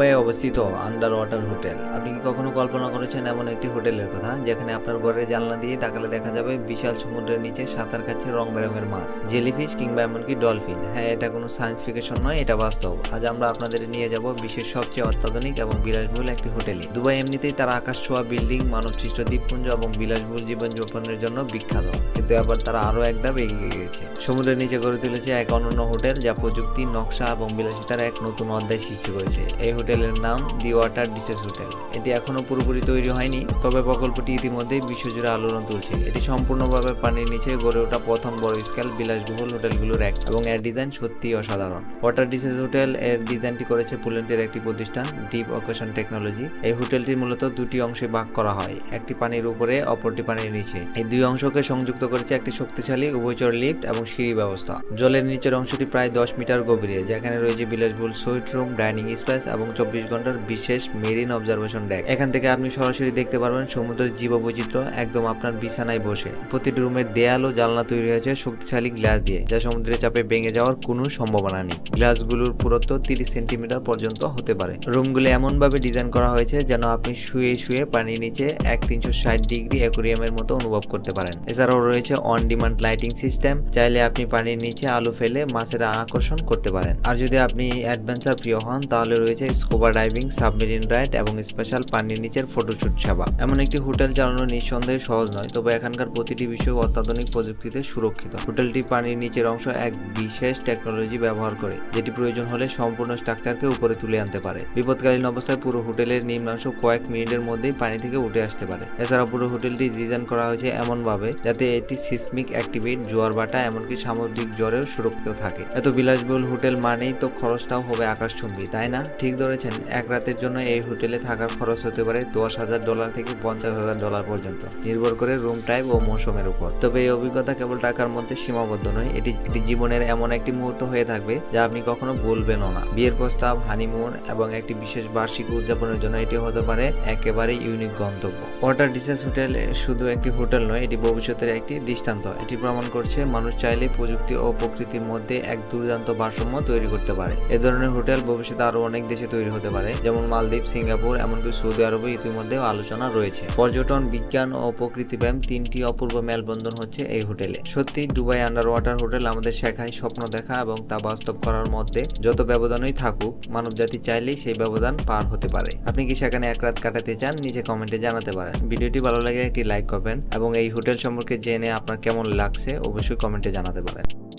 দুবাইয়ে অবস্থিত under water hotel. আপনি কি কখনো কল্পনা করেছেন এমন একটি হোটেলের কথা, যেখানে আপনার ঘরের জানলা দিয়ে তাকালে দেখা যাবে বিশাল সমুদ্রের নিচে সাঁতার কাটছে রং বেরঙের মাছ, জেলিফিশ কিংবা এমনকি ডলফিন? হ্যাঁ এটা কোনো সায়েন্স ফিকশন নয়, এটা বাস্তব। আজ আমরা আপনাদের নিয়ে যাব বিশ্বের সবচেয়ে অত্যাধুনিক এবং বিলাসবহুল একটি হোটেলে। দুবাই এমনিতেই তারা আকাশ ছোঁয়া বিল্ডিং, মানব সৃষ্ট দ্বীপপুঞ্জ এবং বিলাসবহুল জীবনযাপনের জন্য বিখ্যাত। কিন্তু এবার তারা আরও এক ধাপ এগিয়ে গেছে সমুদ্রের নিচে গড়ে তুলেছে এক অনন্য হোটেল, যা প্রযুক্তি, নকশা এবং বিলাসিতার এক নতুন অধ্যায় সৃষ্টি করেছে। এই হোটেলের নাম দি ওয়াটার ডিসেস হোটেল। এটি এখনও পুরোপুরি তৈরি হয়নি, তবে প্রকল্পটি ইতিমধ্যেই বিশ্বজুড়ে আলোড়ন তুলছে। এটি সম্পূর্ণভাবে পানির নিচে গড়ে ওঠা প্রথম বড় স্কেল বিলাসবহুল হোটেলগুলোর এক এবং এর ডিজাইন সত্যিই অসাধারণ। ওয়াটার ডিসেস হোটেল এর ডিজাইনটি করেছে পোল্যান্ডের একটি প্রতিষ্ঠান, ডিপ অকেশন টেকনোলজি। এই হোটেলটি মূলত দুটি অংশে ভাগ করা হয়, একটি পানির উপরে, অপরটি পানির নিচে। এই দুই অংশকে সংযুক্ত করেছে একটি শক্তিশালী উভয়চর লিফট এবং সিঁড়ি ব্যবস্থা। জলের নিচের অংশটি প্রায় দশ মিটার গভীরে, যেখানে রয়েছে বিলাসবহুল সুইট রুম ডাইনিং স্পেস এবং চব্বিশ ঘণ্টার বিশেষ মেরিন অবজারভেশন ডেক। এখান থেকে আপনি সরাসরি দেখতে পারবেন সমুদ্রের জীববৈচিত্র্য একদম আপনার বিছানায় বসে। প্রতিটি রুমের দেয়াল ও জানলা তৈরি হয়েছে শক্তিশালী গ্লাস দিয়ে, যা সমুদ্রের চাপে ভেঙে যাওয়ার কোনো সম্ভাবনা নেই। গ্লাসগুলোর পুরুত্ব তিরিশ সেন্টিমিটার পর্যন্ত হতে পারে। রুমগুলো এমনভাবে ডিজাইন করা হয়েছে যেন আপনি শুয়ে শুয়ে পানির নিচে এক তিনশো ষাট ডিগ্রি অ্যাকোরিয়ামের মতো অনুভব করতে পারেন। এছাড়াও রয়েছে অন ডিমান্ড লাইটিং সিস্টেম চাইলে আপনি পানির নিচে আলো ফেলে মাছেরা আকর্ষণ করতে পারেন। আর যদি আপনি অ্যাডভেঞ্চার প্রিয় হন, তাহলে রয়েছে স্কুবা ডাইভিং, সাবমেরিন রাইড এবং স্পেশাল পানির নিচের ফটোশুট সেবা। এমন একটি হোটেল চালানো নিঃসন্দেহে সহজ নয়, তবে এখানকার প্রতিটি বিষয় অত্যাধুনিক প্রযুক্তিতে সুরক্ষিত। হোটেলটি পানির নিচের অংশ এক বিশেষ টেকনোলজি ব্যবহার করে, যেটি প্রয়োজন হলে সম্পূর্ণ স্ট্রাকচারকে উপরে তুলে আনতে পারে। বিপদকালীন অবস্থায় পুরো হোটেলের নিম্নাংশ কয়েক মিনিটের মধ্যেই পানি থেকে উঠে আসতে পারে। এছাড়া পুরো হোটেলটি ডিজাইন করা হয়েছে এমনভাবে যাতে এটি সিসমিক অ্যাক্টিভেট জোয়ার বাটা এমনকি সামুদ্রিক জ্বরেও সুরক্ষিত থাকে। এত বিলাসবহুল হোটেল মানেই তো খরচটাও হবে আকাশচুম্বী, তাই না? ঠিক ধরেছেন এক রাতের জন্য এই হোটেলে থাকার খরচ হতে পারে দশ হাজার ডলার থেকে পঞ্চাশ হাজার ডলার পর্যন্ত। নির্ভর করে রুম টাইপ ও মৌসুমের উপর। তবে এই অভিজ্ঞতা কেবল টাকার মধ্যে সীমাবদ্ধ নয়, এটি এটি জীবনের এমন একটি মুহূর্ত হয়ে থাকবে যা আপনি কখনো ভুলবেনও না। বিয়ের প্রস্তাব, হানিমুন এবং একটি বিশেষ বার্ষিক উদযাপনের জন্য এটি হতে পারে একেবারে ইউনিক গন্তব্য। ওয়াটার ডিসেস হোটেল শুধু একটি হোটেল নয়, এটি ভবিষ্যতের একটি দৃষ্টান্ত। এটি প্রমাণ করছে মানুষ চাইলে প্রযুক্তি ও প্রকৃতির মধ্যে এক দুর্দান্ত ভারসাম্য তৈরি করতে পারে। এ ধরনের হোটেল ভবিষ্যতে আরও অনেক দেশে তৈরি হতে পারে। যেমন মালদ্বীপ, সিঙ্গাপুর, এমনকি সৌদি আরবে ইতিমধ্যে আলোচনা রয়েছে। পর্যটন, বিজ্ঞান ও প্রকৃতি ব্যায়াম তিনটি অপূর্ব মেলবন্ধন হচ্ছে এই হোটেলে। সত্যি, দুবাই আন্ডার ওয়াটার হোটেল আমাদের শেখায় স্বপ্ন দেখা এবং তা বাস্তব করার মধ্যে যত ব্যবধানই থাকুক, মানবজাতি চাইলেই সেই ব্যবধান পার হতে পারে। আপনি কি সেখানে এক রাত কাটাতে চান? নিচে কমেন্টে জানাতে পারেন। ভিডিওটি ভালো লাগে একটি লাইক করবেন এবং এই হোটেল সম্পর্কে জেনে আপনার কেমন লাগছে অবশ্যই কমেন্টে জানাতে পারেন।